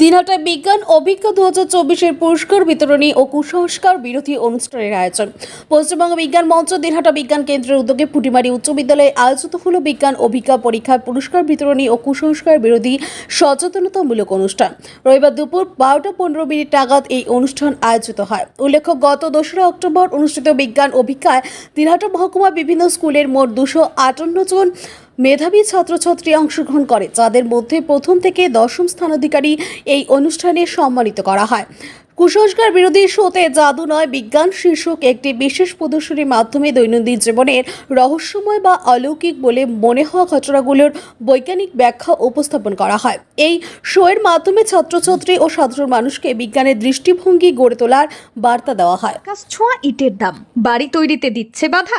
দিনহাটায় বিজ্ঞান অভিজ্ঞ দু হাজার চব্বিশের পুরস্কার বিতরণী ও কুসংস্কার বিরোধী অনুষ্ঠানের আয়োজন। পশ্চিমবঙ্গ বিজ্ঞান মঞ্চ, দিনহাটা বিজ্ঞান কেন্দ্রের উদ্যোগে পুটিমারি উচ্চ বিদ্যালয়ে আয়োজিত হল বিজ্ঞান অভিজ্ঞা পরীক্ষার পুরস্কার বিতরণী ও কুসংস্কার বিরোধী সচেতনতামূলক অনুষ্ঠান। রবিবার দুপুর বারোটা পনেরো মিনিট নাগাদ এই অনুষ্ঠান আয়োজিত হয়। উল্লেখ্য, গত দোসরা অক্টোবর অনুষ্ঠিত বিজ্ঞান অভিজ্ঞায় দিনহাটা মহকুমা বিভিন্ন স্কুলের মোট দুশো আটান্ন জন মেধাবী ছাত্রছাত্রী অংশগ্রহণ করে, যাদের মধ্যে প্রথম থেকে দশম স্থানাধিকারী এই অনুষ্ঠানে সম্মানিত করা হয়। কুসংস্কার বিরোধী শোতে জাদু নয়, বিজ্ঞান শীর্ষক একটি বিশেষ প্রদর্শনীর মাধ্যমে দৈনন্দিন জীবনের রহস্যময় বা অলৌকিক বলে মনে হওয়া ঘটনাগুলোর বৈজ্ঞানিক ব্যাখ্যা উপস্থাপন করা হয়। এই শোয়ের মাধ্যমে ছাত্রছাত্রী ও সাধারণ মানুষকে বিজ্ঞানের দৃষ্টিভঙ্গি গড়ে তোলার বার্তা দেওয়া হয়। ছোঁয়া ইটের দাম, বাড়ি তৈরিতে দিচ্ছে বাধা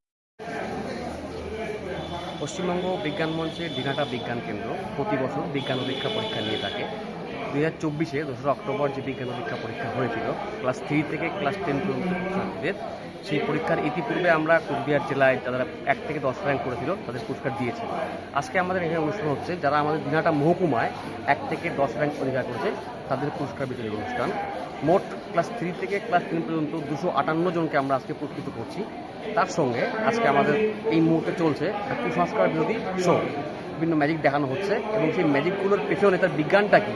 Paschimbanga বিজ্ঞান মঞ্চের দিনাটা বিজ্ঞান কেন্দ্র প্রতি বছর বিজ্ঞান অভিক্ষা পরীক্ষা নিয়ে থাকে। দু হাজার চব্বিশে দোসরা অক্টোবর যে বিজ্ঞান অভিক্ষা পরীক্ষা হয়েছিল, ক্লাস থ্রি থেকে ক্লাস টেন পর্যন্ত ছাত্রীদের, সেই পরীক্ষার ইতিপূর্বে আমরা কুচবিহার জেলায় যারা এক থেকে দশ র্যাঙ্ক করেছিল, তাদের পুরস্কার দিয়েছি। আজকে আমাদের এখানে অনুষ্ঠান হচ্ছে, যারা আমাদের দিনাটা মহকুমায় এক থেকে দশ র্যাঙ্ক অধিকার করেছে, তাদের পুরস্কার বিতরণী অনুষ্ঠান। মোট ক্লাস থ্রি থেকে ক্লাস টেন পর্যন্ত দুশো আটান্ন জনকে আমরা আজকে পুরস্কৃত করছি। তার সঙ্গে আজকে আমাদের এই মুহূর্তে চলছে কুসংস্কার বিরোধী শো বিভিন্ন ম্যাজিক দেখানো হচ্ছে এবং সেই ম্যাজিকগুলোর পেছনে তার বিজ্ঞানটা কি?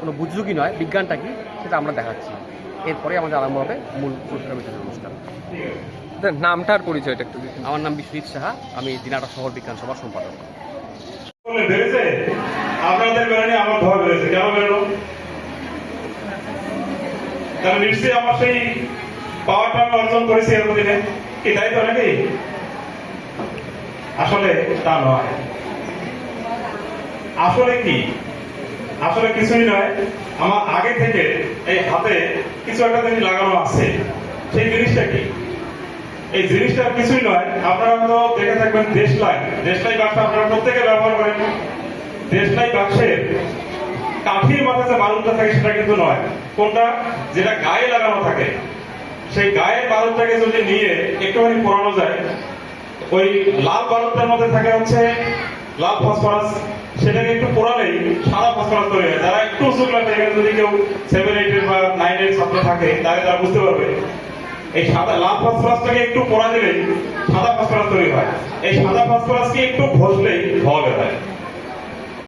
কোনো বুজরুকি নয় বিজ্ঞানটা কি? সেটা আমরা দেখাচ্ছি। এরপরে আমাদের আরম্ভ হবে মূল পুরস্কার বিতরণ অনুষ্ঠান। আপনার নামটা আর পরিচয়টা একটু আমার নাম বিশ্বজিৎ সাহা আমি দিনাটা শহর বিজ্ঞান সভার সম্পাদক। আপনাদের বেড়েনি আমার ভয় বেড়েছে। কেন বেরোলো কারণ নিশ্চয়ই আমার সেই পাওয়ারটা আমি অর্জন করেছি এর তাই তো নাকি? আসলে তা নয়। আসলে কি? আসলে কিছুই নয়। আমার আগে থেকে এই হাতে কিছু একটা জিনিস লাগানো আছে। সেই জিনিসটা কি? এই জিনিসটা কিছুই নয়। আপনারা তো দেখে থাকবেন দেশলাই দেশলাই বাক্স আপনারা প্রত্যেকে ব্যবহার করেন। দেশলাই বাক্সের কাঠির মাথায় যে বালুনটা থাকে, সেটা কিন্তু নয়। কোনটা? যেটা গায়ে লাগানো থাকে। সেই গায়ের বালুনটাকে যদি নিয়ে একটুখানি পোড়ানো যায়, ওই লাল বালুনটার মধ্যে থাকে হচ্ছে লাল ফসফরাস, সেটাকে একটু পোড়ালেই সাদা ফসফরাস তৈরি হয়। যারা একটু উঁচু যদি কেউ সেভেন এইটের বা নাইন এর ছাত্র থাকে, তাহলে তারা বুঝতে পারবে। এই সাদা, লাল ফসফরাসটাকে একটু পোড়া দিলেই সাদা ফসফরাস তৈরি হয়। এই সাদা ফসফরাসকে একটু ঘষলেই বের হয়।